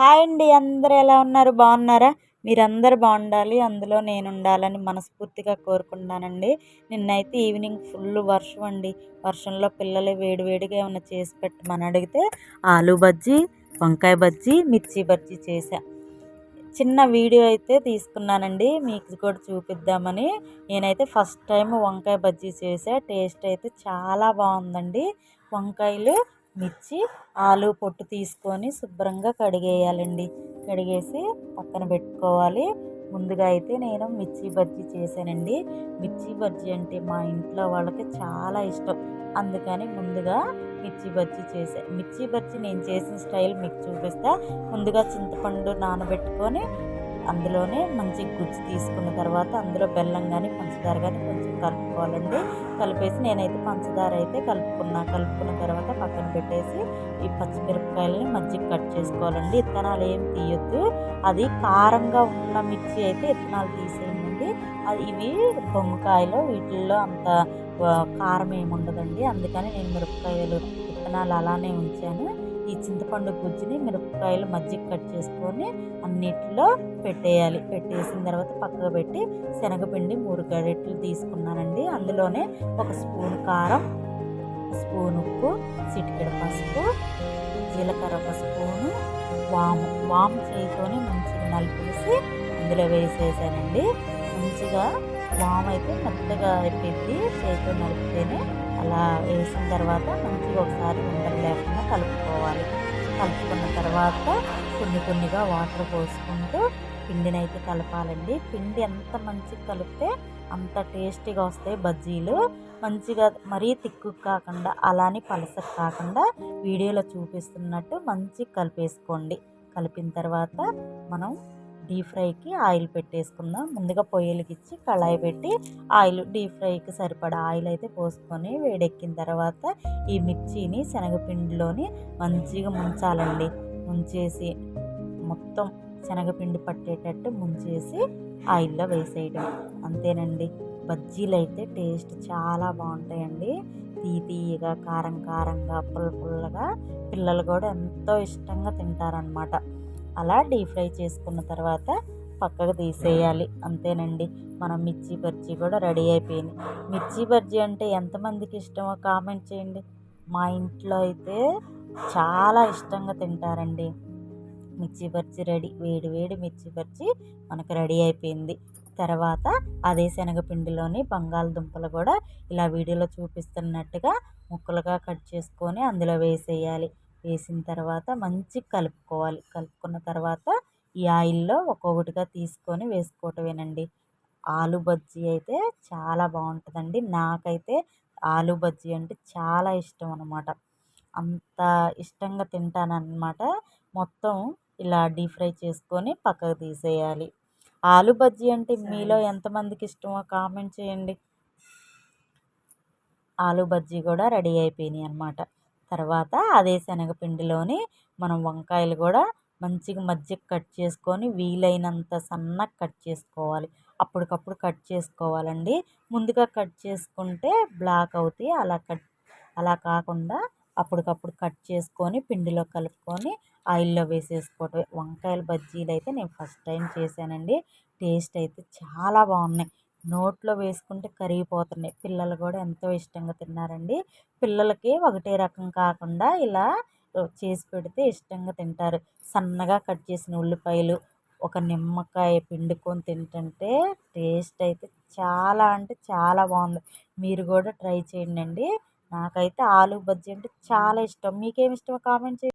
Hi అండి అందరు ఎలా ఉన్నారు? బాగున్నారా? మీరందరు బాగుండాలి అందులో నేను ఉండాలని మనస్ఫూర్తిగా కోరుకుంటున్నానండి. నిన్నైతే ఈవినింగ్ ఫుల్ వర్షం అండి. వర్షంలో పిల్లలు వేడివేడిగా ఏమైనా చేసి పెట్టమని అడిగితే ఆలు బజ్జీ వంకాయ బజ్జీ మిర్చి బజ్జీ చేసా చిన్న వీడియో అయితే తీసుకున్నానండి మీకు కూడా చూపిద్దామని. నేనైతే ఫస్ట్ టైం వంకాయ బజ్జీ చేసా టేస్ట్ అయితే చాలా బాగుందండి. వంకాయలు మిర్చి ఆలు పొట్టు తీసుకొని శుభ్రంగా కడిగేయాలండి. కడిగేసి పక్కన పెట్టుకోవాలి. ముందుగా అయితే నేను మిర్చి బజ్జీ చేశానండి. మిర్చి బజ్జీ అంటే మా ఇంట్లో వాళ్ళకి చాలా ఇష్టం. అందుకని ముందుగా మిర్చి బజ్జీ చేసా మిర్చి బజ్జీ నేను చేసిన స్టైల్ మీకు చూపిస్తా. ముందుగా చింతపండు నానబెట్టుకొని అందులోనే మంచి గుజ్జు తీసుకున్న తర్వాత అందులో బెల్లం కానీ పంచదార కానీ కొంచెం కలుపుకోవాలండి. కలిపేసి నేనైతే పంచదార అయితే కలుపుకున్నా. కలుపుకున్న తర్వాత పక్కన పెట్టేసి ఈ పచ్చిమిరపకాయలని మజ్జిగ కట్ చేసుకోవాలండి. ఇత్తనాలు ఏం తీయొద్దు. అది కారంగా ఉన్న మిర్చి అయితే ఇత్తనాలు తీసేయండి. అది ఇవి బొమ్మకాయలు వీటిల్లో అంత కారం ఏమి ఉండదండి అందుకని నేను మిరపకాయలు విత్తనాలు అలానే ఉంచాను. ఈ చింతపండు గుజ్జుని మిరపకాయలు మజ్జిగ కట్ చేసుకొని అన్నిట్లో పెట్టేయాలి. పెట్టేసిన తర్వాత పక్కకు పెట్టి శనగపిండి మూడు గరిటెలు తీసుకున్నానండి. అందులోనే ఒక స్పూన్ కారం స్పూన్ ఉప్పు చిటికెడ పసుపు జీలకర్ర ఒక స్పూను వాము. వాము చేయితోనే మంచిగా నలిపేసి అందులో వేసేసానండి. మంచిగా వామ్ అయితే మెత్తగా అయిపోయింది. చేతితో నలిపితేనే అలా వేసిన తర్వాత మంచిగా ఒకసారి ఉండలు లేకుండా కలుపుకోవాలి. కలుపుకున్న తర్వాత కొన్ని కొన్నిగా వాటర్ పోసుకుంటూ పిండిని అయితే కలపాలండి. పిండి ఎంత మంచిగా కలిపితే అంత టేస్టీగా వస్తాయి బజ్జీలు. మంచిగా మరీ తిక్కు కాకుండా అలానే పలసకు కాకుండా వీడియోలో చూపిస్తున్నట్టు మంచిగా కలిపేసుకోండి. కలిపిన తర్వాత మనం డీప్ ఫ్రైకి ఆయిల్ పెట్టేసుకుందాం. ముందుగా పొయ్యిలకిచ్చి కళాయి పెట్టి ఆయిల్ డీప్ ఫ్రైకి సరిపడా ఆయిల్ అయితే పోసుకొని వేడెక్కిన తర్వాత ఈ మిర్చిని శనగపిండిలోని మంచిగా ముంచాలండి. ముంచేసి మొత్తం శనగపిండి పట్టేటట్టు ముంచేసి ఆయిల్లో వేసేయడం. అంతేనండి. బజ్జీలు అయితే టేస్ట్ చాలా బాగుంటాయండి. తీ తీయగా కారం కారంగా పుల్ల పుల్లగా పిల్లలు కూడా ఎంతో ఇష్టంగా తింటారనమాట అలా డీప్ ఫ్రై చేసుకున్న తర్వాత పక్కకు తీసేయాలి. అంతేనండి. మనం మిర్చి బజ్జీ కూడా రెడీ అయిపోయింది. మిర్చి బజ్జీ అంటే ఎంతమందికి ఇష్టమో కామెంట్ చేయండి. మా ఇంట్లో అయితే చాలా ఇష్టంగా తింటారండి. మిర్చి బజ్జీ రెడీ వేడి వేడి మిర్చి బజ్జీ మనకు రెడీ అయిపోయింది. తర్వాత అదే శనగపిండిలోని బంగాళదుంపలు కూడా ఇలా వీడియోలో చూపిస్తున్నట్టుగా ముక్కలుగా కట్ చేసుకొని అందులో వేసేయాలి. వేసిన తర్వాత మంచిగా కలుపుకోవాలి. కలుపుకున్న తర్వాత ఈ ఆయిల్లో ఒక్కొక్కటిగా తీసుకొని వేసుకోవటమేనండి. ఆలు బజ్జీ అయితే చాలా బాగుంటుందండి. నాకైతే ఆలు బజ్జీ అంటే చాలా ఇష్టం అనమాట అంత ఇష్టంగా తింటానన్నమాట. మొత్తం ఇలా డీప్ ఫ్రై చేసుకొని పక్కకు తీసేయాలి. ఆలు బజ్జీ అంటే మీలో ఎంతమందికి ఇష్టమో కామెంట్ చేయండి. ఆలు బజ్జీ కూడా రెడీ అయిపోయినాయి అనమాట తర్వాత అదే శనగపిండిలోని మనం వంకాయలు కూడా మంచిగా మజ్జిగ కట్ చేసుకొని వీలైనంత సన్నగా కట్ చేసుకోవాలి. అప్పటికప్పుడు కట్ చేసుకోవాలండి. ముందుగా కట్ చేసుకుంటే బ్లాక్ అవుతాయి. అలా కట్ అలా కాకుండా అప్పటికప్పుడు కట్ చేసుకొని పిండిలో కలుపుకొని ఆయిల్లో వేసేసుకోవటం. వంకాయల బజ్జీలు అయితే నేను ఫస్ట్ టైం చేశానండి. టేస్ట్ అయితే చాలా బాగున్నాయి. నోట్లో వేసుకుంటే కరిగిపోతున్నాయి. పిల్లలు కూడా ఎంతో ఇష్టంగా తిన్నారండి. పిల్లలకి ఒకటే రకం కాకుండా ఇలా చేసి పెడితే ఇష్టంగా తింటారు. సన్నగా కట్ చేసిన ఉల్లిపాయలు ఒక నిమ్మకాయ పిండుకొని తింటుంటే టేస్ట్ అయితే చాలా అంటే చాలా బాగుంది. మీరు కూడా ట్రై చేయండి నాకైతే ఆలు బజ్జీ అంటే చాలా ఇష్టం. మీకేమి ఇష్టమో కామెంట్ చేయండి.